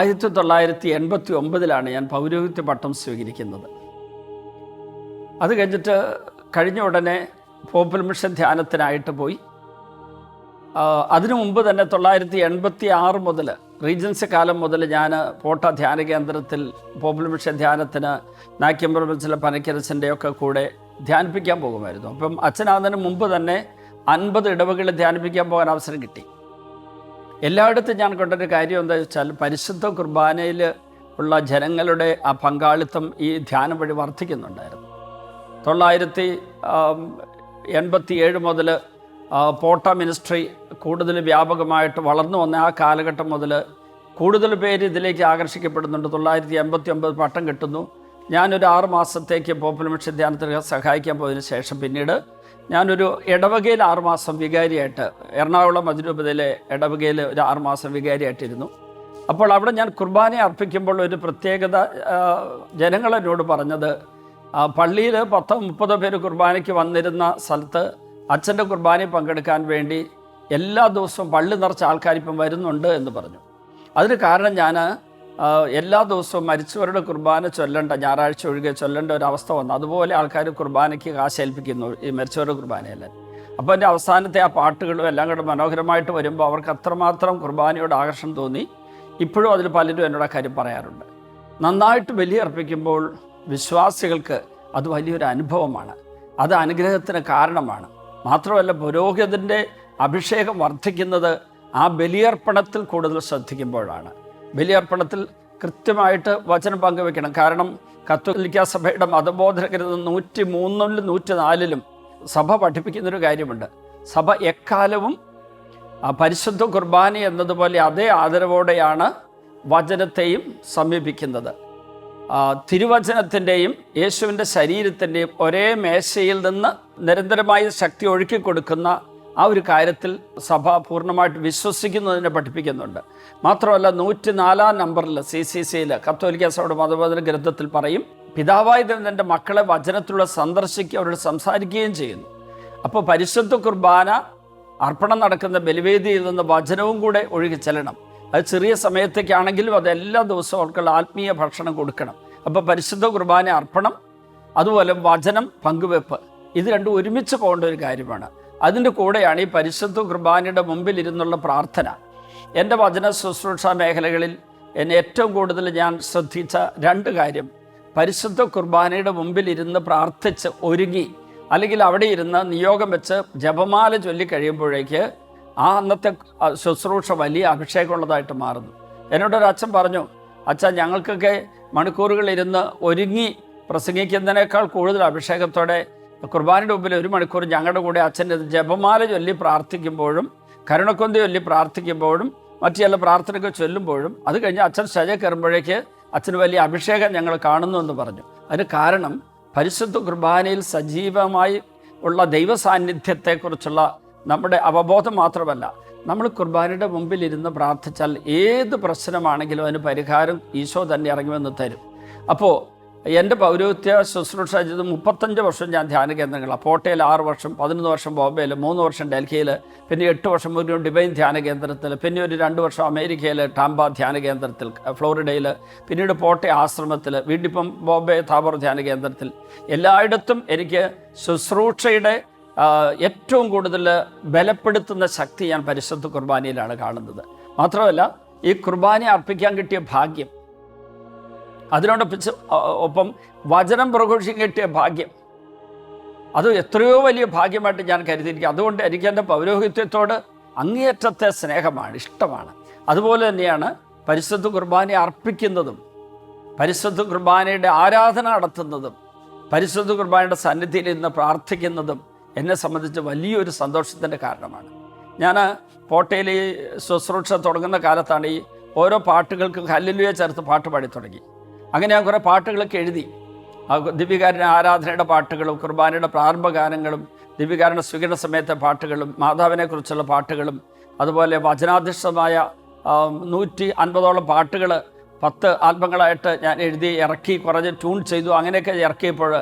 ആയിരത്തി തൊള്ളായിരത്തി എൺപത്തി ഒമ്പതിലാണ് ഞാൻ പൗരോഹിത്യ പട്ടം സ്വീകരിക്കുന്നത്. അത് കഴിഞ്ഞിട്ട് കഴിഞ്ഞ ഉടനെ പോപ്പുലർ മിഷൻ ധ്യാനത്തിനായിട്ട് പോയി. അതിനു മുമ്പ് തന്നെ തൊള്ളായിരത്തി എൺപത്തി ആറ് മുതൽ റീജൻസി കാലം മുതൽ ഞാൻ പോട്ട ധ്യാന കേന്ദ്രത്തിൽ പോപ്പുലർ മിഷൻ ധ്യാനത്തിന് നാക്യംപ്രപഞ്ചിലെ പനക്കരച്ചന്റെ ഒക്കെ കൂടെ ധ്യാനിപ്പിക്കാൻ പോകുമായിരുന്നു. അപ്പം അച്ഛനാഥന് മുമ്പ് തന്നെ അൻപത് ഇടവകളിൽ ധ്യാനിപ്പിക്കാൻ പോകാൻ അവസരം കിട്ടി. എല്ലായിടത്തും ഞാൻ കണ്ടൊരു കാര്യം എന്താ വെച്ചാൽ പരിശുദ്ധ കുർബാനയിൽ ഉള്ള ജനങ്ങളുടെ ആ പങ്കാളിത്തം ഈ ധ്യാനം വഴി വർദ്ധിക്കുന്നുണ്ടായിരുന്നു. തൊള്ളായിരത്തി എൺപത്തി ഏഴ് മുതൽ പോട്ട മിനിസ്ട്രി കൂടുതൽ വ്യാപകമായിട്ട് വളർന്നു വന്ന ആ കാലഘട്ടം മുതൽ കൂടുതൽ പേര് ഇതിലേക്ക് ആകർഷിക്കപ്പെടുന്നുണ്ട്. തൊള്ളായിരത്തി എൺപത്തി ഒമ്പത് പട്ടം കിട്ടുന്നു. ഞാനൊരു ആറ് മാസത്തേക്ക് പോപ്പുലർ മിഷൻ സഹായിക്കാൻ പോയതിന് ശേഷം പിന്നീട് ഞാനൊരു ഇടവകയിൽ ആറുമാസം വികാരിയായിട്ട് എറണാകുളം അതിരൂപതയിലെ ഇടവകയിൽ ഒരു ആറുമാസം വികാരിയായിട്ടിരുന്നു. അപ്പോൾ അവിടെ ഞാൻ കുർബാന അർപ്പിക്കുമ്പോൾ ഒരു പ്രത്യേകത ജനങ്ങളെന്നോട് പറഞ്ഞത് പള്ളിയിൽ പത്തോ മുപ്പതോ പേര് കുർബാനയ്ക്ക് വന്നിരുന്ന സ്ഥലത്ത് അച്ഛന്റെ കുർബാനയിൽ പങ്കെടുക്കാൻ വേണ്ടി എല്ലാ ദിവസവും പള്ളി നിറച്ച ആൾക്കാർ ഇപ്പം വരുന്നുണ്ട് എന്ന് പറഞ്ഞു. അതിന് കാരണം ഞാൻ എല്ലാ ദിവസവും മരിച്ചവരുടെ കുർബാന ചൊല്ലേണ്ട ഞായറാഴ്ച ഒഴികെ ചൊല്ലേണ്ട ഒരു അവസ്ഥ വന്നു. അതുപോലെ ആൾക്കാർ കുർബാനയ്ക്ക് കാശ് ഏൽപ്പിക്കുന്നു ഈ മരിച്ചവരുടെ കുർബാനയെല്ലാം അപ്പോൾ എന്റെ അവസാനത്തെ ആ പാട്ടുകളും എല്ലാം കൂടെ മനോഹരമായിട്ട് വരുമ്പോൾ അവർക്ക് അത്രമാത്രം കുർബാനയോട് ആകർഷണം തോന്നി. ഇപ്പോഴും അതിൽ പലരും എന്നോട് കാര്യം പറയാറുണ്ട്. നന്നായിട്ട് ബലിയർപ്പിക്കുമ്പോൾ വിശ്വാസികൾക്ക് അത് വലിയൊരു അനുഭവമാണ്. അത് അനുഗ്രഹത്തിന് കാരണമാണ്. മാത്രമല്ല പുരോഹിതന്റെ അഭിഷേകം വർദ്ധിക്കുന്നത് ആ ബലിയർപ്പണത്തിൽ കൂടുതൽ ശ്രദ്ധിക്കുമ്പോഴാണ്. ബലിയർപ്പണത്തിൽ കൃത്യമായിട്ട് വചനം പങ്കുവെക്കണം കാരണം കത്തോലിക്ക സഭയുടെ മതബോധകരുത് നൂറ്റി മൂന്നിലും നൂറ്റി നാലിലും സഭ പഠിപ്പിക്കുന്നൊരു കാര്യമുണ്ട്. സഭ എക്കാലവും പരിശുദ്ധ കുർബാന എന്നതുപോലെ അതേ ആദരവോടെയാണ് വചനത്തെയും സമീപിക്കുന്നത്. തിരുവചനത്തിന്റെയും യേശുവിന്റെ ശരീരത്തിന്റെയും ഒരേ മേശയിൽ നിന്ന് നിരന്തരമായി ശക്തി ഒഴുക്കി കൊടുക്കുന്ന ആ ഒരു കാര്യത്തിൽ സഭ പൂർണമായിട്ട് വിശ്വസിക്കുന്നതിനെ പഠിപ്പിക്കുന്നുണ്ട്. മാത്രമല്ല നൂറ്റി നാലാം നമ്പറിൽ സി സി സിയിൽ കത്തോലിക്ക സഭയുടെ മതബോധന ഗ്രന്ഥത്തിൽ പറയും പിതാവായ തന്റെ മക്കളെ വചനത്തിലൂടെ സന്ദർശിക്കുകയും അവരോട് സംസാരിക്കുകയും ചെയ്യുന്നു. അപ്പോൾ പരിശുദ്ധ കുർബാന അർപ്പണം നടക്കുന്ന ബലിവേദിയിൽ നിന്ന് വചനവും കൂടെ ഒഴുകി ചെല്ലണം. അത് ചെറിയ സമയത്തേക്കാണെങ്കിലും അത് എല്ലാ ദിവസവും അവർക്കുള്ള ആത്മീയ ഭക്ഷണം കൊടുക്കണം. അപ്പോൾ പരിശുദ്ധ കുർബാന അർപ്പണം അതുപോലെ വചനം പങ്കുവെപ്പ് ഇത് രണ്ടും ഒരുമിച്ച് പോകേണ്ട ഒരു കാര്യമാണ്. അതിന്റെ കൂടെയാണ് ഈ പരിശുദ്ധ കുർബാനയുടെ മുമ്പിൽ ഇരുന്നുള്ള പ്രാർത്ഥന. എന്റെ വചന ശുശ്രൂഷ മേഖലകളിൽ എന്നെ ഏറ്റവും കൂടുതൽ ഞാൻ ശ്രദ്ധിച്ച രണ്ട് കാര്യം. പരിശുദ്ധ കുർബാനയുടെ മുമ്പിൽ ഇരുന്ന് പ്രാർത്ഥിച്ച് ഒരുങ്ങി അല്ലെങ്കിൽ അവിടെ ഇരുന്ന് നിയോഗം വെച്ച് ജപമാല ചൊല്ലി കഴിയുമ്പോഴേക്ക് ആ അന്നത്തെ ശുശ്രൂഷ വലിയ അഭിഷേകമുള്ളതായിട്ട് മാറുന്നു. എന്നോടൊരു അച്ഛൻ പറഞ്ഞു അച്ഛൻ ഞങ്ങൾക്കൊക്കെ മണിക്കൂറുകളിരുന്ന് ഒരുങ്ങി പ്രസംഗിക്കുന്നതിനേക്കാൾ കൂടുതൽ അഭിഷേകത്തോടെ കുർബാനയുടെ മുമ്പിൽ ഒരു മണിക്കൂർ ഞങ്ങളുടെ കൂടെ അച്ഛന്റെ ജപമാല ചൊല്ലി പ്രാർത്ഥിക്കുമ്പോഴും കരുണക്കൊന്ത ചൊല്ലി പ്രാർത്ഥിക്കുമ്പോഴും മറ്റു ചില പ്രാർത്ഥനകൾ ചൊല്ലുമ്പോഴും അത് കഴിഞ്ഞ് അച്ഛൻ ശജ കയറുമ്പോഴേക്ക് അച്ഛന് വലിയ അഭിഷേകം ഞങ്ങൾ കാണുന്നു എന്ന് പറഞ്ഞു. അതിന് കാരണം പരിശുദ്ധ കുർബാനയിൽ സജീവമായി ഉള്ള ദൈവ സാന്നിധ്യത്തെക്കുറിച്ചുള്ള നമ്മുടെ അവബോധം മാത്രമല്ല നമ്മൾ കുർബാനയുടെ മുമ്പിൽ ഇരുന്ന് പ്രാർത്ഥിച്ചാൽ ഏത് പ്രശ്നമാണെങ്കിലും അതിന് പരിഹാരം ഈശോ തന്നെ ഇറങ്ങി വന്ന് തരും. അപ്പോൾ എന്റെ പൗരോഹിത്യ ശുശ്രൂഷ ചെയ്ത് മുപ്പത്തഞ്ച് വർഷം ഞാൻ ധ്യാന കേന്ദ്രങ്ങളാണ് പോട്ടയിൽ ആറ് വർഷം പതിനൊന്ന് വർഷം ബോംബെയിൽ മൂന്ന് വർഷം ഡൽഹിയിൽ പിന്നെ എട്ട് വർഷം ഒരു ഡിവൈൻ ധ്യാന കേന്ദ്രത്തിൽ പിന്നെ ഒരു രണ്ട് വർഷം അമേരിക്കയിൽ ടാമ്പ ധ്യാന കേന്ദ്രത്തിൽ ഫ്ലോറിഡയിൽ പിന്നീട് പോട്ടെ ആശ്രമത്തിൽ വീണ്ടിപ്പം ബോംബെ താബർ ധ്യാന കേന്ദ്രത്തിൽ. എല്ലായിടത്തും എനിക്ക് ശുശ്രൂഷയുടെ ഏറ്റവും കൂടുതൽ ബലപ്പെടുത്തുന്ന ശക്തി ഞാൻ പരിശുദ്ധ കുർബാനയിലാണ് കാണുന്നത്. മാത്രമല്ല ഈ കുർബാന അർപ്പിക്കാൻ കിട്ടിയ ഭാഗ്യം അതിനോടൊപ്പിച്ച് ഒപ്പം വചനം പ്രഘോഷിക്കാൻ കിട്ടിയ ഭാഗ്യം. അത് എത്രയോ വലിയ ഭാഗ്യമായിട്ട് ഞാൻ കരുതിയിരിക്കും അതുകൊണ്ട് എനിക്ക് എന്റെ പൗരോഹിത്യത്തോട് അങ്ങേയറ്റത്തെ സ്നേഹമാണ് ഇഷ്ടമാണ്. അതുപോലെ തന്നെയാണ് പരിശുദ്ധ കുർബാന അർപ്പിക്കുന്നതും പരിശുദ്ധ കുർബാനയുടെ ആരാധന നടത്തുന്നതും പരിശുദ്ധ കുർബാനയുടെ സന്നിധിയിൽ ഇന്ന് പ്രാർത്ഥിക്കുന്നതും എന്നെ സംബന്ധിച്ച് വലിയൊരു സന്തോഷത്തിന്റെ കാരണമാണ്. ഞാൻ പോട്ടയിൽ ഈ ശുശ്രൂഷ തുടങ്ങുന്ന കാലത്താണ് ഈ ഓരോ പാട്ടുകൾക്കും ഹല്ലുയ ചേർത്ത് പാട്ട് പാടി തുടങ്ങി. അങ്ങനെ ഞാൻ കുറേ പാട്ടുകളൊക്കെ എഴുതി. ആ ദിവ്യകാരന്റെ ആരാധനയുടെ പാട്ടുകളും കുർബാനയുടെ പ്രാരംഭ ഗാനങ്ങളും ദിവ്യകാരുണ്യ സ്വീകരണ സമയത്തെ പാട്ടുകളും മാതാവിനെക്കുറിച്ചുള്ള പാട്ടുകളും അതുപോലെ വചനാധിഷ്ഠമായ നൂറ്റി അൻപതോളം പാട്ടുകൾ പത്ത് ആൽബങ്ങളായിട്ട് ഞാൻ എഴുതി ഇറക്കി കുറഞ്ഞ് ട്യൂൺ ചെയ്തു അങ്ങനെയൊക്കെ ഇറക്കിയപ്പോൾ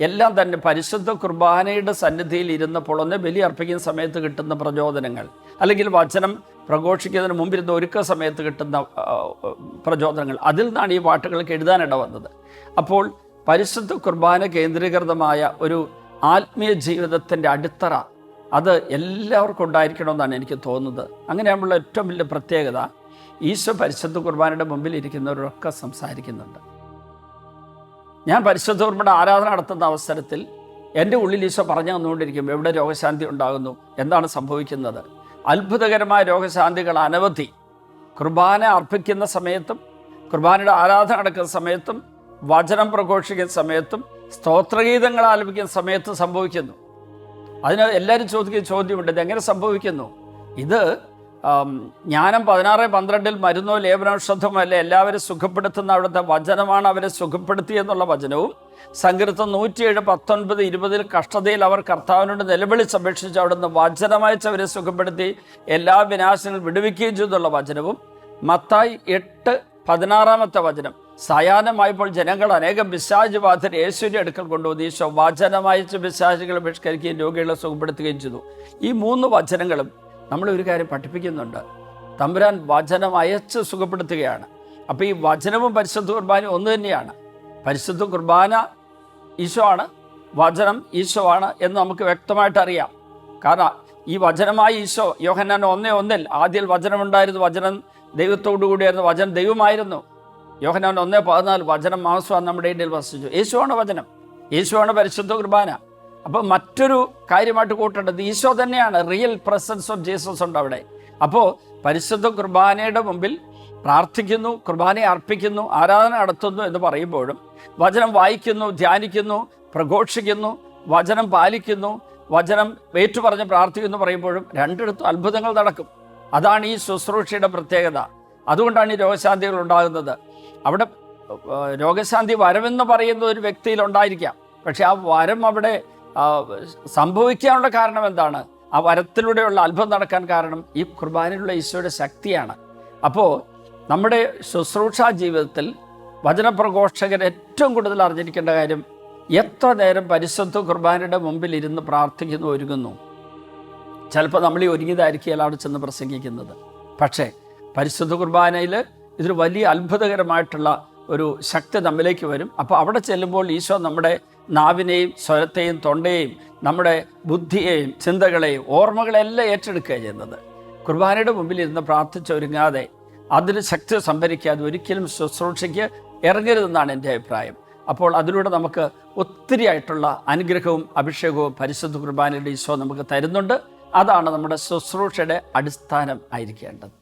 എല്ലാം തന്നെ പരിശുദ്ധ കുർബാനയുടെ സന്നിധിയിൽ ഇരുന്നപ്പോൾ ഒന്ന് ബലി അർപ്പിക്കുന്ന സമയത്ത് കിട്ടുന്ന പ്രചോദനങ്ങൾ. അല്ലെങ്കിൽ വചനം പ്രഘോഷിക്കുന്നതിന് മുമ്പിരുന്ന ഒരുക്ക സമയത്ത് കിട്ടുന്ന പ്രചോദനങ്ങൾ. അതിൽ നിന്നാണ് ഈ പാട്ടുകൾക്ക് എഴുതാനിട വന്നത്. അപ്പോൾ പരിശുദ്ധ കുർബാന കേന്ദ്രീകൃതമായ ഒരു ആത്മീയ ജീവിതത്തിന്റെ അടിത്തറ അത് എല്ലാവർക്കും ഉണ്ടായിരിക്കണമെന്നാണ് എനിക്ക് തോന്നുന്നത്. അങ്ങനെയാകുമ്പോൾ ഏറ്റവും വലിയ പ്രത്യേകത ഈശോ പരിശുദ്ധ കുർബാനയുടെ മുമ്പിൽ ഇരിക്കുന്നവരൊക്കെ സംസാരിക്കുന്നുണ്ട്. ഞാൻ പരിശുദ്ധ കുർബാന ആരാധന നടത്തുന്ന അവസരത്തിൽ എന്റെ ഉള്ളിൽ ഈശോ പറഞ്ഞു തന്നുകൊണ്ടിരിക്കും എവിടെ രോഗശാന്തി ഉണ്ടാകുന്നു എന്താണ് സംഭവിക്കുന്നത്? അത്ഭുതകരമായ രോഗശാന്തികൾ അനവധി. കുർബാന അർപ്പിക്കുന്ന സമയത്തും കുർബാനയുടെ ആരാധന നടക്കുന്ന സമയത്തും വചനം പ്രഘോഷിക്കുന്ന സമയത്തും സ്തോത്രഗീതങ്ങൾ ആലപിക്കുന്ന സമയത്തും സംഭവിക്കുന്നു. അതിന് എല്ലാവരും ചോദിക്കുന്ന ചോദ്യമുണ്ട് ഇതെങ്ങനെ സംഭവിക്കുന്നു? ഇത് ജ്ഞാനം പതിനാറ് പന്ത്രണ്ടിൽ മരുന്നോ ലേപനൌഷധമോ അല്ലെ എല്ലാവരും സുഖപ്പെടുത്തുന്ന അവിടുത്തെ വചനമാണ് അവരെ സുഖപ്പെടുത്തിയെന്നുള്ള വചനവും. സങ്കീർത്തം നൂറ്റിയേഴ് പത്തൊൻപത് ഇരുപതിൽ കഷ്ടതയിൽ അവർ കർത്താവിനോട് നിലവിളിച്ച് അപേക്ഷിച്ച് അവിടുന്ന് അവരെ സുഖപ്പെടുത്തി എല്ലാ വിനാശങ്ങളും വിടുവിക്കുകയും ചെയ്തുള്ള വചനവും. മത്തായി എട്ട് പതിനാറാമത്തെ വചനം. സായാഹ്നമായപ്പോൾ ജനങ്ങൾ അനേകം വിശാജ് ബാധർ യേശുവിന്റെ അടുക്കൽ കൊണ്ടുവന്ന് ഈശോ വചനമയച്ച് പിശാചുകളെ ബഹിഷ്കരിക്കുകയും രോഗികളെ സുഖപ്പെടുത്തുകയും ചെയ്തു. ഈ മൂന്ന് വചനങ്ങളും നമ്മൾ ഒരു കാര്യം പഠിപ്പിക്കുന്നുണ്ട്. തമ്പുരാൻ വചനം അയച്ച് സുഖപ്പെടുത്തുകയാണ്. അപ്പോൾ ഈ വചനവും പരിശുദ്ധ കുർബാനയും ഒന്ന് തന്നെയാണ്. പരിശുദ്ധ കുർബാന ഈശോ ആണ് വചനം ഈശോ ആണ് എന്ന് നമുക്ക് വ്യക്തമായിട്ട് അറിയാം. കാരണം ഈ വചനമായ ഈശോ യോഹന്നാൻ ഒന്നേ ഒന്നിൽ ആദ്യം വചനമുണ്ടായിരുന്നു വചനം ദൈവത്തോടു കൂടിയായിരുന്നു വചനം ദൈവമായിരുന്നു. യോഹന്നാൻ ഒന്നേ പതിനാല് വചനം മാംസമാണ് നമ്മുടെ ഇടയിൽ വസിച്ചു. യേശുവാണ് വചനം. യേശുവാണ് പരിശുദ്ധ കുർബാന. അപ്പോൾ മറ്റൊരു കാര്യമായിട്ട് കൂട്ടേണ്ടത് ഈശോ തന്നെയാണ് റിയൽ പ്രസൻസ് ഓഫ് ജീസസ് ഉണ്ട് അവിടെ. അപ്പോൾ പരിശുദ്ധ കുർബാനയുടെ മുമ്പിൽ പ്രാർത്ഥിക്കുന്നു കുർബാന അർപ്പിക്കുന്നു ആരാധന നടത്തുന്നു എന്ന് പറയുമ്പോഴും വചനം വായിക്കുന്നു ധ്യാനിക്കുന്നു പ്രഘോഷിക്കുന്നു വചനം പാലിക്കുന്നു വചനം ഏറ്റുപറഞ്ഞ് പ്രാർത്ഥിക്കുന്നു പറയുമ്പോഴും രണ്ടിടത്തും അത്ഭുതങ്ങൾ നടക്കും. അതാണ് ഈ ശുശ്രൂഷയുടെ പ്രത്യേകത. അതുകൊണ്ടാണ് ഈ രോഗശാന്തികൾ ഉണ്ടാകുന്നത്. അവിടെ രോഗശാന്തി വരമെന്ന് പറയുന്ന ഒരു വ്യക്തിയിൽ ഉണ്ടായിരിക്കാം. പക്ഷെ ആ വരം അവിടെ സംഭവിക്കാനുള്ള കാരണം എന്താണ്? ആ വരത്തിലൂടെയുള്ള അത്ഭുതം നടക്കാൻ കാരണം ഈ കുർബാനയിലുള്ള ഈശോയുടെ ശക്തിയാണ്. അപ്പോൾ നമ്മുടെ ശുശ്രൂഷാ ജീവിതത്തിൽ വചനപ്രഘോഷകർ ഏറ്റവും കൂടുതൽ അറിഞ്ഞിരിക്കേണ്ട കാര്യം എത്ര നേരം പരിശുദ്ധ കുർബാനയുടെ മുമ്പിൽ ഇരുന്ന് പ്രാർത്ഥിക്കുന്നു ഒരുങ്ങുന്നു. ചിലപ്പോൾ നമ്മൾ ഈ ഒരുങ്ങിയതായിരിക്കും ചെന്ന് പ്രസംഗിക്കുന്നത്. പക്ഷേ പരിശുദ്ധ കുർബാനയിൽ ഇതൊരു വലിയ അത്ഭുതകരമായിട്ടുള്ള ഒരു ശക്തി നമ്മിലേക്ക് വരും. അപ്പോൾ അവിടെ ചെല്ലുമ്പോൾ ഈശോ നമ്മുടെ നാവിനെയും സ്വരത്തെയും തൊണ്ടയെയും നമ്മുടെ ബുദ്ധിയെയും ചിന്തകളെയും ഓർമ്മകളെല്ലാം ഏറ്റെടുക്കുക ചെയ്യുന്നത്. കുർബാനയുടെ മുമ്പിൽ ഇരുന്ന് പ്രാർത്ഥിച്ചൊരുങ്ങാതെ അതിന് ശക്തി സംഭരിക്കാതെ ഒരിക്കലും ശുശ്രൂഷയ്ക്ക് ഇറങ്ങരുതെന്നാണ് എന്റെ അഭിപ്രായം. അപ്പോൾ അതിലൂടെ നമുക്ക് ഒത്തിരി ആയിട്ടുള്ള അനുഗ്രഹവും അഭിഷേകവും പരിശുദ്ധ കുർബാനയുടെ ഈശോ നമുക്ക് തരുന്നുണ്ട്. അതാണ് നമ്മുടെ ശുശ്രൂഷയുടെ അടിസ്ഥാനം ആയിരിക്കേണ്ടത്.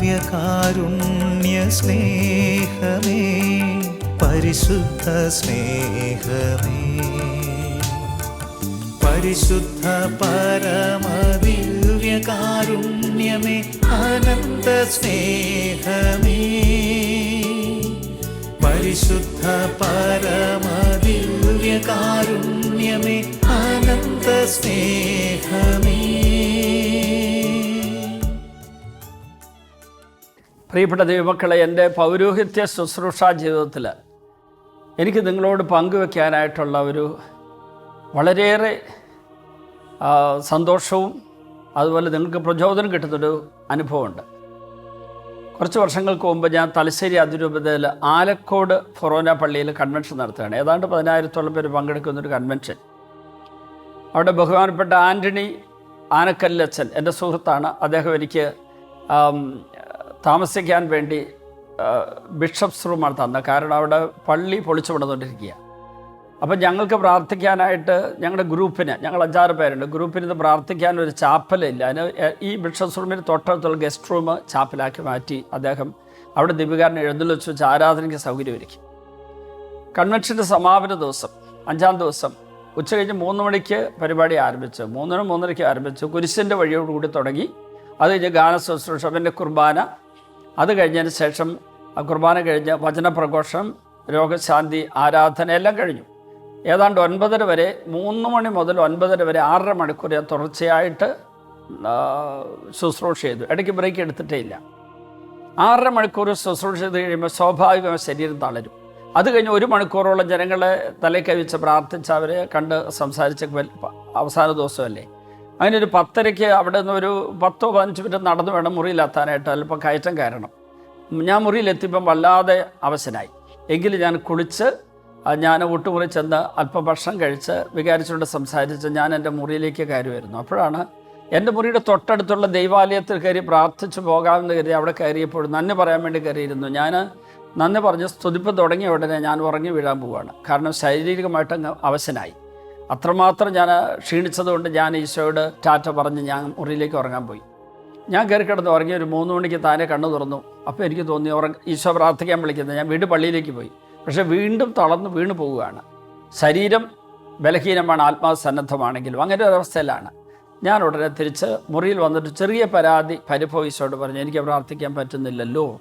ദിവ്യകാരുണ്യ സ്നേഹമേ പരിശുദ്ധ സ്നേഹമേ. പരിശുദ്ധ പരമദിവ്യകാരുണ്യമേ അനന്ത സ്നേഹമേ. പരിശുദ്ധ പരമദിവ്യകാരുണ്യമേ അനന്ത സ്നേഹമേ. പ്രിയപ്പെട്ട ദൈവമക്കളെ എന്റെ പൗരോഹിത്യ ശുശ്രൂഷ ജീവിതത്തിൽ എനിക്ക് നിങ്ങളോട് പങ്കുവെക്കാനായിട്ടുള്ള ഒരു വളരെയേറെ സന്തോഷവും അതുപോലെ നിങ്ങൾക്ക് പ്രചോദനം കിട്ടുന്നൊരു അനുഭവമുണ്ട്. കുറച്ച് വർഷങ്ങൾക്ക് മുമ്പ് ഞാൻ തലശ്ശേരി അതിരൂപതയിൽ ആലക്കോട് ഫൊറോന പള്ളിയിൽ കൺവെൻഷൻ നടത്തുകയാണ്. ഏതാണ്ട് പതിനായിരത്തോളം പേര് പങ്കെടുക്കുന്നൊരു കൺവെൻഷൻ. അവിടെ ബഹുമാനപ്പെട്ട ആന്റണി ആനക്കല്ലച്ചൻ എന്റെ സുഹൃത്താണ്. അദ്ദേഹം എനിക്ക് താമസിക്കാൻ വേണ്ടി ബിഷപ്സ് റൂമാണ് തന്നത് കാരണം അവിടെ പള്ളി പൊളിച്ചു പണിതുകൊണ്ടിരിക്കുക അപ്പം ഞങ്ങൾക്ക് പ്രാർത്ഥിക്കാനായിട്ട് ഞങ്ങളുടെ ഗ്രൂപ്പിന് ഞങ്ങൾ അഞ്ചാറ് പേരുണ്ട്. ഗ്രൂപ്പിന് ഇത് പ്രാർത്ഥിക്കാൻ ഒരു ചാപ്പലില്ല അതിന് ഈ ബിഷപ്സ് റൂമിന് തൊട്ടടുത്തുള്ള ഗസ്റ്റ് റൂം ചാപ്പലാക്കി മാറ്റി അദ്ദേഹം അവിടെ ദീപികാരനെ എഴുന്നള്ളിച്ച് വെച്ച് ആരാധനയ്ക്ക് സൗകര്യമൊരുക്കി. കൺവെൻഷന്റെ സമാപന ദിവസം അഞ്ചാം ദിവസം ഉച്ച കഴിഞ്ഞ് മൂന്ന് മണിക്ക് പരിപാടി ആരംഭിച്ചു. മൂന്നര മൂന്നരയ്ക്ക് ആരംഭിച്ചു. കുരിശിന്റെ വഴിയോടുകൂടി തുടങ്ങി. അത് കഴിഞ്ഞ് ഗാന ശുശ്രൂഷ പിന്നെ കുർബാന അത് കഴിഞ്ഞതിന് ശേഷം കുർബാന കഴിഞ്ഞ് വചനപ്രഘോഷം രോഗശാന്തി ആരാധന എല്ലാം കഴിഞ്ഞു. ഏതാണ്ട് ഒൻപതര വരെ മൂന്ന് മണി മുതൽ ഒൻപതര വരെ ആറര മണിക്കൂർ ഞാൻ തുടർച്ചയായിട്ട് ശുശ്രൂഷ ചെയ്തു. ഇടയ്ക്ക് ബ്രേക്ക് എടുത്തിട്ടേ ഇല്ല. ആറര മണിക്കൂർ ശുശ്രൂഷ ചെയ്ത് കഴിയുമ്പോൾ സ്വാഭാവികമായി ശരീരം തളരും. അത് കഴിഞ്ഞ് ഒരു മണിക്കൂറോളം ജനങ്ങളെ തലയ്ക്കവിച്ച് കവിച്ച് പ്രാർത്ഥിച്ച് അവരെ കണ്ട് സംസാരിച്ച അവസാന ദിവസമല്ലേ? അങ്ങനെ ഒരു പത്തരയ്ക്ക് അവിടെ നിന്ന് ഒരു പത്തോ പതിനഞ്ച് മിനിറ്റ് നടന്നു വേണം മുറിയിലെത്താനായിട്ട്. അല്പം കയറ്റം കയറണം ഞാൻ മുറിയിലെത്തിയപ്പം വല്ലാതെ അവശനായി. എങ്കിലും ഞാൻ കുളിച്ച് ഞാൻ ഒട്ടുമുറി ചെന്ന് അല്പം ഭക്ഷണം കഴിച്ച് വികാരിച്ചുകൊണ്ട് സംസാരിച്ച് ഞാൻ എന്റെ മുറിയിലേക്ക് കയറുമായിരുന്നു അപ്പോഴാണ് എന്റെ മുറിയുടെ തൊട്ടടുത്തുള്ള ദൈവാലയത്തിൽ കയറി പ്രാർത്ഥിച്ചു പോകാമെന്ന് കരുതി അവിടെ കയറിയപ്പോൾ നന്ദി പറയാൻ വേണ്ടി കയറിയിരുന്നു. ഞാൻ നന്ദി പറഞ്ഞ് സ്തുതിപ്പ് തുടങ്ങിയ ഉടനെ ഞാൻ ഉറങ്ങി വീഴാൻ പോവുകയാണ് കാരണം ശാരീരികമായിട്ട് അങ്ങ് അവശനായി. അത്രമാത്രം ഞാൻ ക്ഷീണിച്ചതുകൊണ്ട് ഞാൻ ഈശോയോട് ടാറ്റ പറഞ്ഞ് ഞാൻ മുറിയിലേക്ക് ഉറങ്ങാൻ പോയി. ഞാൻ കയറി കിടന്ന് ഉറങ്ങി ഒരു മൂന്ന് മണിക്ക് താനെ കണ്ണു തുറന്നു. അപ്പോൾ എനിക്ക് തോന്നി ഉറങ്ങ ഈശോ പ്രാർത്ഥിക്കാൻ വിളിക്കുന്നത്. ഞാൻ വീട് പള്ളിയിലേക്ക് പോയി. പക്ഷേ വീണ്ടും തളർന്ന് വീണ് പോവുകയാണ്. ശരീരം ബലഹീനമാണ് ആത്മാവ് സന്നദ്ധമാണെങ്കിലും അങ്ങനെ ഒരു അവസ്ഥയിലാണ്. ഞാൻ ഉടനെ തിരിച്ച് മുറിയിൽ വന്നിട്ട് ചെറിയ പരാതി പരിഭവം ഈശോയോട് പറഞ്ഞു എനിക്ക് പ്രാർത്ഥിക്കാൻ പറ്റുന്നില്ലല്ലോ.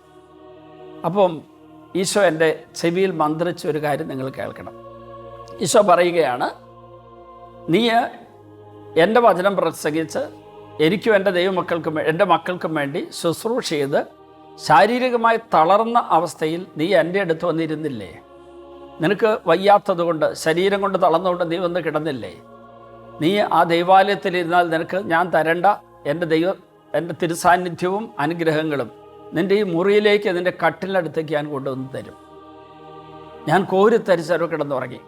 അപ്പം ഈശോ എന്റെ ചെവിയിൽ മന്ത്രിച്ച ഒരു കാര്യം നിങ്ങൾ കേൾക്കണം. ഈശോ പറയുകയാണ് നീ എന്റെ വചനം പ്രസംഗിച്ച് എനിക്കും എന്റെ ദൈവമക്കൾക്കും എന്റെ മക്കൾക്കും വേണ്ടി ശുശ്രൂഷ ചെയ്ത് ശാരീരികമായി തളർന്ന അവസ്ഥയിൽ നീ എന്റെ അടുത്ത് വന്നിരുന്നില്ലേ? നിനക്ക് വയ്യാത്തതുകൊണ്ട് ശരീരം കൊണ്ട് തളർന്നുകൊണ്ട് നീ വന്ന് കിടന്നില്ലേ? നീ ആ ദൈവാലയത്തിൽ ഇരുന്നാൽ നിനക്ക് ഞാൻ തരേണ്ട എന്റെ ദൈവ എന്റെ തിരുസാന്നിധ്യവും അനുഗ്രഹങ്ങളും നിന്റെ ഈ മുറിയിലേക്ക് നിന്റെ കട്ടിലടുത്തേക്ക് ഞാൻ കൊണ്ടുവന്ന് തരും. ഞാൻ കോരി കോരിത്തരിച്ചവർ കിടന്നുറങ്ങി.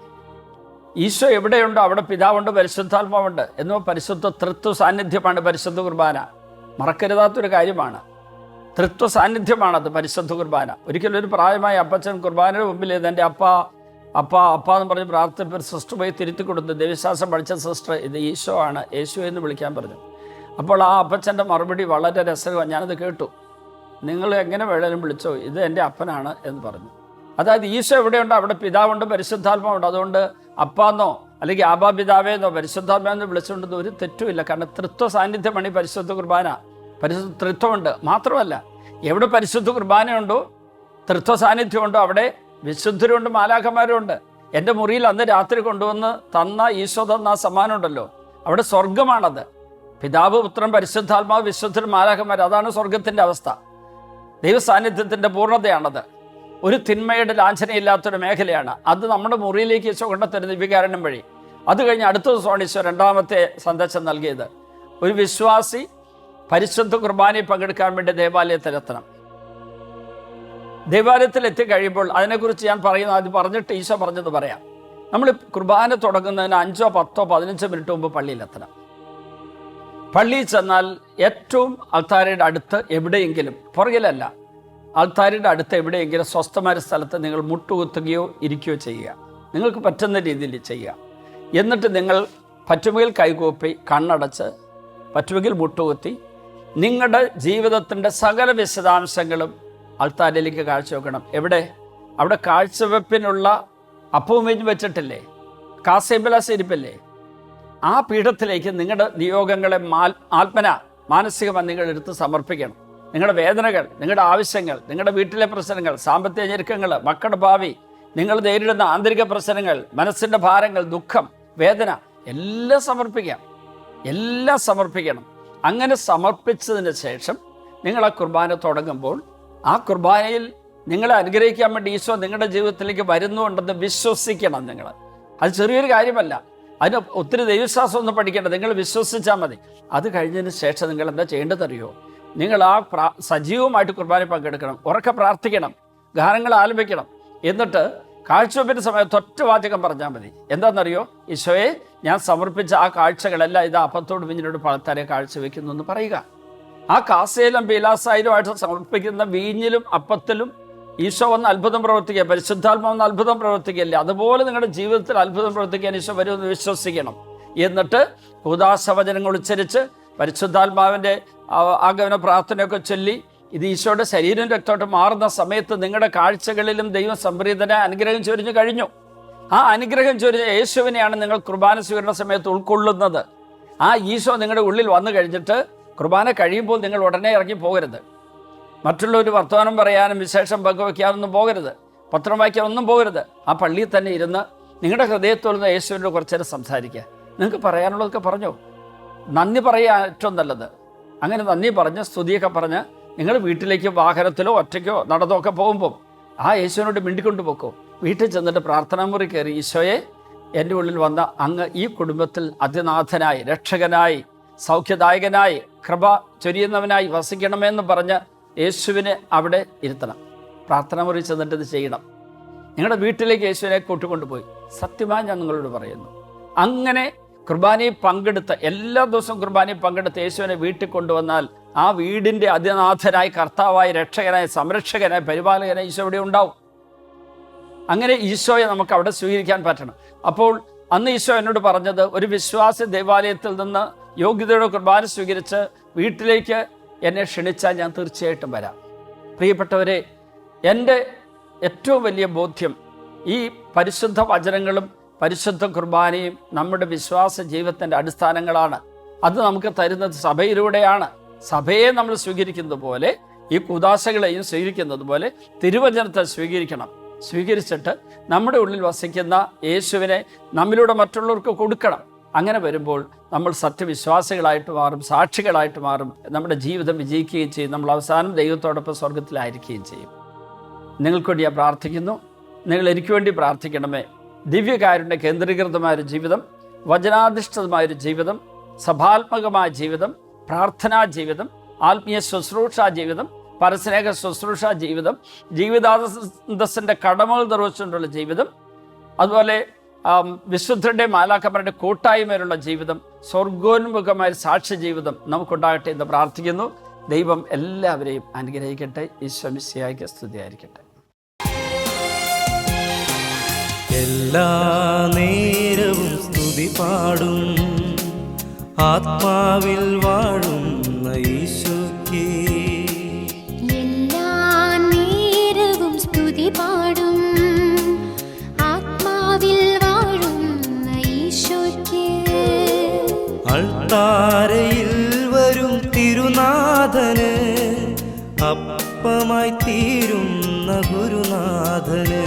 ഈശോ എവിടെയുണ്ടോ അവിടെ പിതാവുണ്ട് പരിശുദ്ധാത്മാവുണ്ട്. എന്നോ പരിശുദ്ധ തൃത്വ സാന്നിധ്യമാണ് പരിശുദ്ധ കുർബാന. മറക്കരുതാത്തൊരു കാര്യമാണ്. തൃത്വ സാന്നിധ്യമാണത് പരിശുദ്ധ കുർബാന. ഒരിക്കലും ഒരു പ്രായമായ അപ്പച്ചൻ കുർബാനയുടെ മുമ്പിൽ എന്റെ അപ്പ അപ്പ അപ്പ എന്ന് പറഞ്ഞ് പ്രാർത്ഥിപ്പോൾ സിസ്റ്റർ പോയി തിരുത്തി കൊടുത്തു. ദേവിശ്വാസം പഠിച്ച സിസ്റ്റർ ഇത് ഈശോ ആണ് യേശു എന്ന് വിളിക്കാൻ പറഞ്ഞു. അപ്പോൾ ആ അപ്പച്ചന്റെ മറുപടി വളരെ രസകരമാണ്. ഞാനത് കേട്ടു. നിങ്ങൾ എങ്ങനെ വേണേലും വിളിച്ചോ ഇത് എന്റെ അപ്പനാണ് എന്ന് പറഞ്ഞു. അതായത് ഈശോ എവിടെയുണ്ടോ? അവിടെ പിതാവുണ്ട് പരിശുദ്ധാത്മാവുണ്ട്. അതുകൊണ്ട് അപ്പാന്നോ അല്ലെങ്കിൽ ആബാ പിതാവേന്നോ പരിശുദ്ധാത്മാവെന്നോ വിളിച്ചുകൊണ്ടെന്ന് ഒരു തെറ്റുമില്ല. കാരണം തൃത്വ സാന്നിധ്യമാണ് ഈ പരിശുദ്ധ കുർബാന. പരിശുദ്ധ തൃത്വമുണ്ട് മാത്രമല്ല എവിടെ പരിശുദ്ധ കുർബാനയുണ്ടോ തൃത്വ സാന്നിധ്യമുണ്ടോ അവിടെ വിശുദ്ധരുണ്ട് മാലാഖമാരുണ്ട്. എന്റെ മുറിയിൽ അന്ന് രാത്രി കൊണ്ടുവന്ന് തന്ന ഈശോ തന്ന ആ സമ്മാനമുണ്ടല്ലോ. അവിടെ സ്വർഗമാണത് പിതാവ് പുത്രൻ പരിശുദ്ധാത്മാവ് വിശുദ്ധർ മാലാഖമാർ അതാണ് സ്വർഗത്തിന്റെ അവസ്ഥ. ദൈവസാന്നിധ്യത്തിന്റെ പൂർണതയാണത്. ഒരു തിന്മയുടെ ലാഞ്ചനയില്ലാത്തൊരു മേഖലയാണ്. അത് നമ്മുടെ മുറിയിലേക്ക് ഈശോ കൊണ്ടുത്തരുന്ന വികാരണം വഴി. അത് കഴിഞ്ഞ് അടുത്ത ദിവസമാണ് ഈശോ രണ്ടാമത്തെ സന്ദേശം നൽകിയത്. ഒരു വിശ്വാസി പരിശുദ്ധ കുർബാനയിൽ പങ്കെടുക്കാൻ വേണ്ടി ദേവാലയത്തിലെത്തണം ദേവാലയത്തിൽ എത്തിക്കഴിയുമ്പോൾ അതിനെക്കുറിച്ച് ഞാൻ പറയുന്നത് അത് പറഞ്ഞിട്ട് ഈശോ പറഞ്ഞത് പറയാം. നമ്മൾ കുർബാന തുടങ്ങുന്നതിന് അഞ്ചോ പത്തോ പതിനഞ്ചോ മിനിറ്റ് മുമ്പ് പള്ളിയിലെത്തണം പള്ളിയിൽ ചെന്നാൽ ഏറ്റവും അൾത്താരയുടെ അടുത്ത് എവിടെയെങ്കിലും പുറകിലല്ല ആൾത്താരുടെ അടുത്ത് എവിടെയെങ്കിലും സ്വസ്ഥമായ സ്ഥലത്ത് നിങ്ങൾ മുട്ടുകുത്തുകയോ ഇരിക്കുകയോ ചെയ്യുക. നിങ്ങൾക്ക് പറ്റുന്ന രീതിയിൽ ചെയ്യുക. എന്നിട്ട് നിങ്ങൾ പറ്റുമെങ്കിൽ കൈകൂപ്പി കണ്ണടച്ച് പറ്റുമെങ്കിൽ മുട്ടുകുത്തി നിങ്ങളുടെ ജീവിതത്തിന്റെ സകല വിശദാംശങ്ങളും ആൾത്താരിലേക്ക് കാഴ്ചവെക്കണം എവിടെ? അവിടെ കാഴ്ചവെപ്പിനുള്ള അപ്പവും വെച്ചിട്ടില്ലേ? കാസേബലാസ് ഇരിപ്പല്ലേ? ആ പീഠത്തിലേക്ക് നിങ്ങളുടെ നിയോഗങ്ങളെ മാൽ ആത്മന മാനസികമായി നിങ്ങൾ എടുത്ത് സമർപ്പിക്കണം. നിങ്ങളുടെ വേദനകൾ നിങ്ങളുടെ ആവശ്യങ്ങൾ നിങ്ങളുടെ വീട്ടിലെ പ്രശ്നങ്ങൾ സാമ്പത്തിക ഞെരുക്കങ്ങൾ മക്കളുടെ ഭാവി നിങ്ങൾ നേരിടുന്ന ആന്തരിക പ്രശ്നങ്ങൾ മനസ്സിന്റെ ഭാരങ്ങൾ ദുഃഖം വേദന എല്ലാം സമർപ്പിക്കാം. എല്ലാം സമർപ്പിക്കണം. അങ്ങനെ സമർപ്പിച്ചതിന് ശേഷം നിങ്ങൾ ആ കുർബാന തുടങ്ങുമ്പോൾ ആ കുർബാനയിൽ നിങ്ങളെ അനുഗ്രഹിക്കാൻ വേണ്ടി ഈശോ നിങ്ങളുടെ ജീവിതത്തിലേക്ക് വരുന്നുണ്ടെന്ന് വിശ്വസിക്കണം നിങ്ങൾ. അത് ചെറിയൊരു കാര്യമല്ല. അതിന് ഒത്തിരി ദൈവവിശ്വാസം ഒന്നും പഠിക്കേണ്ട. നിങ്ങൾ വിശ്വസിച്ചാൽ മതി. അത് കഴിഞ്ഞതിന് ശേഷം നിങ്ങൾ എന്താ ചെയ്യേണ്ടതറിയോ നിങ്ങൾ ആ പ്രാ സജീവമായിട്ട് കുർബാന പങ്കെടുക്കണം ഉറക്കെ പ്രാർത്ഥിക്കണം ഗാനങ്ങൾ ആലപിക്കണം. എന്നിട്ട് കാഴ്ചവെപ്പിന്റെ സമയത്ത് ഒറ്റ വാചകം പറഞ്ഞാൽ മതി. എന്താണെന്നറിയോ? ഈശോയെ ഞാൻ സമർപ്പിച്ച ആ കാഴ്ചകളെല്ലാം ഇത് അപ്പത്തോട് വിഞ്ഞിനോട് പളത്താരെ കാഴ്ചവെക്കുന്നു എന്ന് പറയുക. ആ കാസയിലും ബീലാസായിലുമായിട്ട് സമർപ്പിക്കുന്ന വീഞ്ഞിലും അപ്പത്തിലും ഈശോ വന്ന് അത്ഭുതം പ്രവർത്തിക്കുക പരിശുദ്ധാത്മ വന്ന് അത്ഭുതം പ്രവർത്തിക്കുകയല്ലേ? അതുപോലെ നിങ്ങളുടെ ജീവിതത്തിൽ അത്ഭുതം പ്രവർത്തിക്കാൻ ഈശോ വരുമെന്ന് വിശ്വസിക്കണം. എന്നിട്ട് കൂതാശവചനങ്ങൾ ഉച്ചരിച്ച് പരിശുദ്ധാത്മാവിന്റെ ആഗമന പ്രാർത്ഥനയൊക്കെ ചൊല്ലി ഇത് ഈശോയുടെ ശരീരം രക്തമായിട്ട് മാറുന്ന സമയത്ത് നിങ്ങളുടെ കാഴ്ചകളിലും ദൈവം സംപ്രീതനെ അനുഗ്രഹം ചൊരിഞ്ഞു കഴിഞ്ഞു. ആ അനുഗ്രഹം ചൊരിഞ്ഞ യേശുവിനെയാണ് നിങ്ങൾ കുർബാന സ്വീകരണ സമയത്ത് ഉൾക്കൊള്ളുന്നത്. ആ ഈശോ നിങ്ങളുടെ ഉള്ളിൽ വന്നു കഴിഞ്ഞിട്ട് കുർബാന കഴിയുമ്പോൾ നിങ്ങൾ ഉടനെ ഇറങ്ങി പോകരുത്. മറ്റുള്ളവർ വർത്തമാനം പറയാനും വിശേഷം പങ്കുവയ്ക്കാനൊന്നും പോകരുത്. പത്രം വായിക്കാനൊന്നും പോകരുത്. ആ പള്ളിയിൽ തന്നെ ഇരുന്ന് നിങ്ങളുടെ ഹൃദയത്തോളുന്ന യേശുവിനോട് കുറച്ചേരം സംസാരിക്കുക. നിങ്ങൾക്ക് പറയാനുള്ളതൊക്കെ പറഞ്ഞോ? നന്ദി പറയുക ഏറ്റവും നല്ലത്. അങ്ങനെ നന്ദി പറഞ്ഞ് സ്തുതിയൊക്കെ പറഞ്ഞ് നിങ്ങൾ വീട്ടിലേക്ക് വാഹനത്തിലോ ഒറ്റയ്ക്കോ നടന്നോ ഒക്കെ പോകുമ്പോൾ ആ യേശുവിനോട് മിണ്ടിക്കൊണ്ട് പോക്കോ. വീട്ടിൽ ചെന്നിട്ട് പ്രാർത്ഥനാ മുറി കയറി ഈശോയെ എന്റെ ഉള്ളിൽ വന്ന അങ്ങ് ഈ കുടുംബത്തിൽ അതിനാഥനായി രക്ഷകനായി സൗഖ്യദായകനായി കൃപ ചൊരിയുന്നവനായി വസിക്കണമെന്ന് പറഞ്ഞ് യേശുവിനെ അവിടെ ഇരുത്തണം. പ്രാർത്ഥനാ മുറി ചെന്നിട്ട് ഇത് ചെയ്യണം. നിങ്ങളുടെ വീട്ടിലേക്ക് യേശുവിനെ കൂട്ടിക്കൊണ്ടുപോയി. സത്യമായി ഞാൻ നിങ്ങളോട് പറയുന്നു. അങ്ങനെ കുർബാനയിൽ പങ്കെടുത്ത എല്ലാ ദിവസവും കുർബാനി പങ്കെടുത്ത് യേശുവിനെ വീട്ടിൽ കൊണ്ടുവന്നാൽ ആ വീടിന്റെ അതിനാഥനായി കർത്താവായി രക്ഷകനായി സംരക്ഷകനായി പരിപാലകനായി ഈശോ ഇവിടെ ഉണ്ടാവും. അങ്ങനെ ഈശോയെ നമുക്ക് അവിടെ സ്വീകരിക്കാൻ പറ്റണം. അപ്പോൾ അന്ന് ഈശോ എന്നോട് പറഞ്ഞത് ഒരു വിശ്വാസ ദേവാലയത്തിൽ നിന്ന് യോഗ്യതയുടെ കുർബാന സ്വീകരിച്ച് വീട്ടിലേക്ക് എന്നെ ക്ഷണിച്ചാൽ ഞാൻ തീർച്ചയായിട്ടും വരാം. പ്രിയപ്പെട്ടവരെ എന്റെ ഏറ്റവും വലിയ ബോധ്യം ഈ പരിശുദ്ധ വചനങ്ങളും പരിശുദ്ധ കുർബാനയും നമ്മുടെ വിശ്വാസ ജീവിതത്തിന്റെ അടിസ്ഥാനങ്ങളാണ്. അത് നമുക്ക് തരുന്നത് സഭയിലൂടെയാണ്. സഭയെ നമ്മൾ സ്വീകരിക്കുന്നത് പോലെ ഈ കുദാശകളെയും സ്വീകരിക്കുന്നത് പോലെ തിരുവചനത്തെ സ്വീകരിക്കണം. സ്വീകരിച്ചിട്ട് നമ്മുടെ ഉള്ളിൽ വസിക്കുന്ന യേശുവിനെ നമ്മിലൂടെ മറ്റുള്ളവർക്ക് കൊടുക്കണം. അങ്ങനെ വരുമ്പോൾ നമ്മൾ സത്യവിശ്വാസികളായിട്ട് മാറും സാക്ഷികളായിട്ട് മാറും. നമ്മുടെ ജീവിതം വിജയിക്കുകയും ചെയ്യും. നമ്മൾ അവസാനം ദൈവത്തോടൊപ്പം സ്വർഗത്തിലായിരിക്കുകയും ചെയ്യും. നിങ്ങൾക്ക് വേണ്ടി ഞാൻ പ്രാർത്ഥിക്കുന്നു. നിങ്ങൾ എനിക്ക് വേണ്ടി പ്രാർത്ഥിക്കണമേ. ദിവ്യകാരുണ്യ കേന്ദ്രീകൃതമായൊരു ജീവിതം വചനാധിഷ്ഠിതമായൊരു ജീവിതം സഭാത്മകമായ ജീവിതം പ്രാർത്ഥനാ ജീവിതം ആത്മീയ ശുശ്രൂഷ ജീവിതം പരസ്നേഹ ശുശ്രൂഷ ജീവിതം ജീവിതാന്തസ്സിന്റെ കടമകൾ നിർവഹിച്ചുകൊണ്ടുള്ള ജീവിതം അതുപോലെ വിശുദ്ധരുടെ മാലാക്കന്മാരുടെ കൂട്ടായ്മയിലുള്ള ജീവിതം സ്വർഗോന്മുഖമായ സാക്ഷ്യ ജീവിതം നമുക്കുണ്ടാകട്ടെ എന്ന് പ്രാർത്ഥിക്കുന്നു. ദൈവം എല്ലാവരെയും അനുഗ്രഹിക്കട്ടെ. ഈശ്വമിശിയായിക്ക് സ്തുതിയായിരിക്കട്ടെ. എല്ലാ നേരവും സ്തുതി പാടും. ആത്മാവിൽ വാഴുന്ന എല്ലാ നേരവും സ്തുതി പാടും. ആത്മാവിൽ വാഴുന്ന അൾത്താരയിൽ വരും തിരുനാഥന് അപ്പമായി തീരുന്ന ഗുരുനാഥന്.